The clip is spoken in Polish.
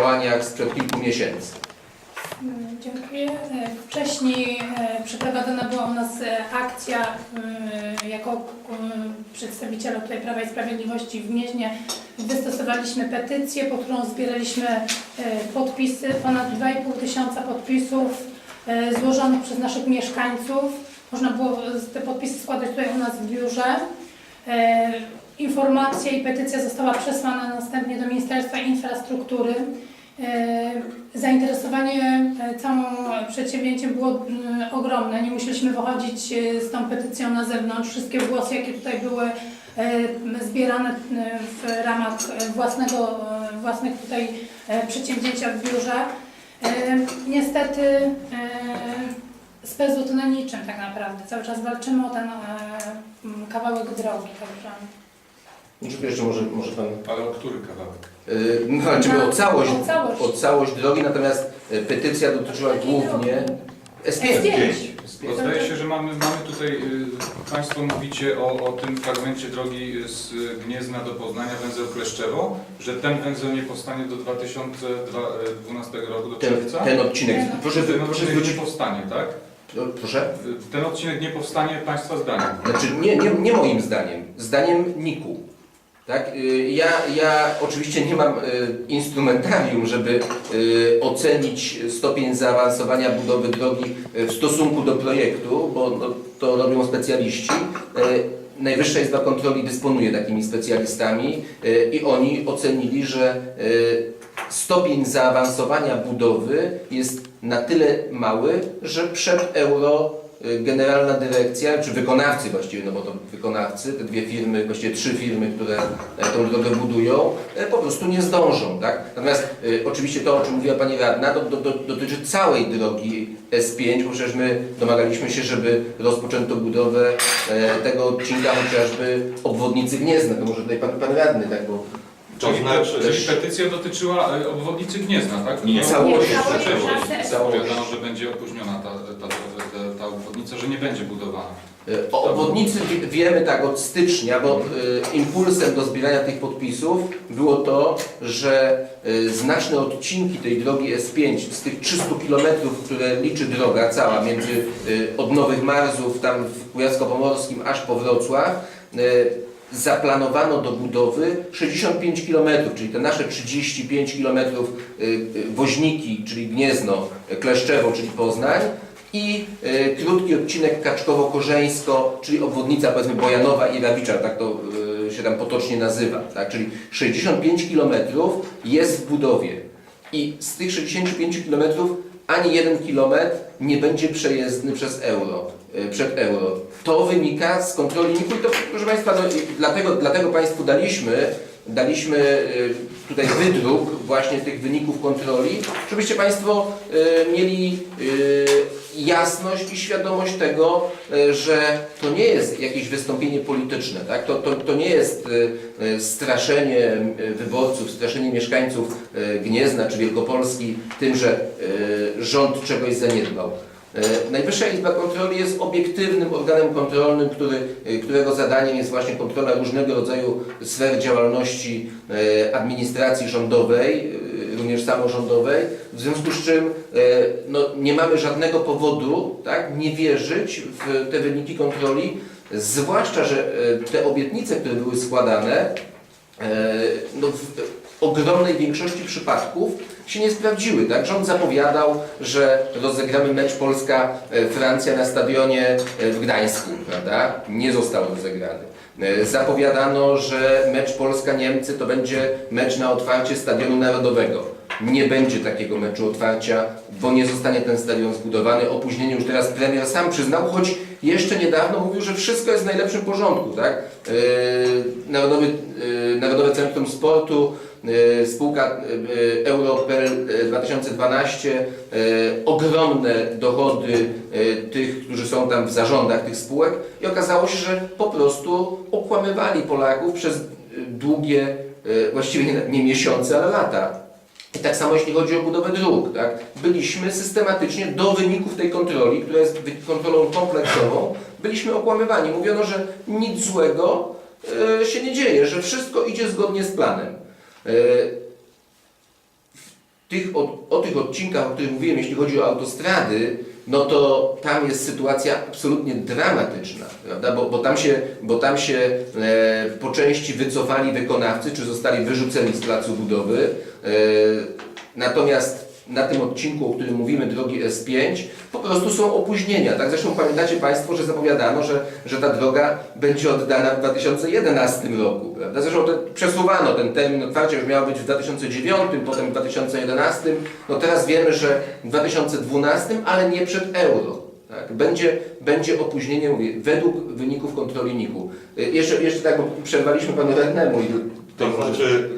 działaniach sprzed kilku miesięcy. Mm, Dziękuję. E, Wcześniej e, przeprowadzona była u nas e, akcja jako przedstawiciele tutaj Prawa i Sprawiedliwości w Gnieźnie. Wystosowaliśmy petycję, po którą zbieraliśmy podpisy, ponad 2,5 tysiąca podpisów złożonych przez naszych mieszkańców. Można było te podpisy składać tutaj u nas w biurze. Informacja i petycja została przesłana następnie do Ministerstwa Infrastruktury. E, Zainteresowanie e, całym przedsięwzięciem było mm, ogromne. Nie musieliśmy wychodzić e, z tą petycją na zewnątrz. Wszystkie głosy, jakie tutaj były zbierane w ramach własnego, własnych tutaj przedsięwzięcia w biurze. Niestety spełzło to na niczym tak naprawdę. Cały czas walczymy o ten kawałek drogi. Także. Czy jeszcze może, może Pan... Ale o który kawałek? Yy, No, walczymy o całość, O całość. o całość drogi, natomiast e, petycja dotyczyła głównie S5. S5. Bo zdaje się, że mamy, mamy tutaj, y, Państwo mówicie o, o tym fragmencie drogi z Gniezna do Poznania, węzeł Kleszczewo, że ten węzeł nie powstanie do 2012 roku, do Ten, czerwca? ten odcinek, Nie, proszę, ten proszę odcinek nie powstanie, tak? no, Proszę? Y, Ten odcinek nie powstanie Państwa zdaniem. Znaczy, nie, nie, nie moim zdaniem, zdaniem NIK-u. Tak? Y, Ja, ja oczywiście nie mam y, instrumentarium, żeby y, ocenić stopień zaawansowania budowy drogi w stosunku do projektu, bo no, to robią specjaliści. Najwyższa Izba Kontroli dysponuje takimi specjalistami i oni ocenili, że stopień zaawansowania budowy jest na tyle mały, że przed euro generalna dyrekcja, czy wykonawcy właściwie, no bo to wykonawcy, te dwie firmy, właściwie trzy firmy, które e, tą drogę budują, e, po prostu nie zdążą, tak? Natomiast y, oczywiście to, o czym mówiła Pani Radna, do, do, do, dotyczy całej drogi S5, bo przecież my domagaliśmy się, żeby rozpoczęto budowę e, tego odcinka chociażby obwodnicy Gniezna, to może tutaj Pan, pan Radny, tak, bo Czyli, znaczy- czyli petycja dotyczyła y, obwodnicy Gniezna, tak? Nie. Całość. Nie, całość, Całość. całość. Zapowiadano, że będzie opóźniona ta, ta, obwodnica, że nie będzie budowana. E, O obwodnicy wie- wiemy tak od stycznia, bo e, impulsem do zbierania tych podpisów było to, że e, znaczne odcinki tej drogi S5 z tych 300 km, które liczy droga cała między od Nowych Marzów tam w Kujawsko-Pomorskim aż po Wrocław zaplanowano do budowy 65 km, czyli te nasze 35 km woźniki, czyli Gniezno, Kleszczewo, czyli Poznań i e, krótki odcinek Kaczkowo-Korzeńsko, czyli obwodnica powiedzmy Bojanowa i Rawicza, tak to e, się tam potocznie nazywa, tak? czyli 65 km jest w budowie i z tych 65 km ani jeden kilometr nie będzie przejezdny przez euro, e, przed euro. To wynika z kontroli NIK-u i to, proszę Państwa, no, dlatego, dlatego Państwu daliśmy, daliśmy e, tutaj wydruk właśnie tych wyników kontroli, żebyście Państwo e, mieli e, jasność i świadomość tego, że to nie jest jakieś wystąpienie polityczne, tak? to, to, to nie jest straszenie wyborców, straszenie mieszkańców Gniezna czy Wielkopolski tym, że rząd czegoś zaniedbał. E, Najwyższa Izba Kontroli jest obiektywnym organem kontrolnym, który, e, którego zadaniem jest właśnie kontrola różnego rodzaju sfer działalności e, administracji rządowej, również samorządowej, w związku z czym no, nie mamy żadnego powodu tak, nie wierzyć w te wyniki kontroli, zwłaszcza, że te obietnice, które były składane, no, ogromnej większości przypadków się nie sprawdziły. Tak? Rząd zapowiadał, że rozegramy mecz Polska-Francja na stadionie e, w Gdańsku. Prawda? Nie został rozegrany. E, Zapowiadano, że mecz Polska-Niemcy to będzie mecz na otwarcie Stadionu Narodowego. Nie będzie takiego meczu otwarcia, bo nie zostanie ten stadion zbudowany. Opóźnienie już teraz premier sam przyznał, choć jeszcze niedawno mówił, że wszystko jest w najlepszym porządku. Tak? E, Narodowy, Narodowe Centrum Sportu, spółka e, Europel e, 2012, e, ogromne dochody e, tych, którzy są tam w zarządach tych spółek i okazało się, że po prostu okłamywali Polaków przez e, długie, e, właściwie nie, miesiące, ale lata. I tak samo jeśli chodzi o budowę dróg. Tak? Byliśmy systematycznie do wyników tej kontroli, która jest kontrolą kompleksową, byliśmy okłamywani. Mówiono, że nic złego e, się nie dzieje, że wszystko idzie zgodnie z planem. E, tych, o, o tych odcinkach, o których mówiłem, jeśli chodzi o autostrady, no to tam jest sytuacja absolutnie dramatyczna, prawda? Bo, bo tam się, bo tam się e, po części wycofali wykonawcy, czy zostali wyrzuceni z placu budowy. E, natomiast na tym odcinku, o którym mówimy, drogi S5, po prostu są opóźnienia. Tak zresztą pamiętacie Państwo, że zapowiadano, że, że ta droga będzie oddana w 2011 roku. Prawda? Zresztą te, przesuwano ten termin otwarcia, już miał być w 2009, potem w 2011. No teraz wiemy, że w 2012, ale nie przed euro. Tak? Będzie, będzie opóźnienie, mówię, według wyników kontroli NIK-u. Y, Jeszcze, jeszcze tak, bo przerwaliśmy Panu Radnemu i To znaczy,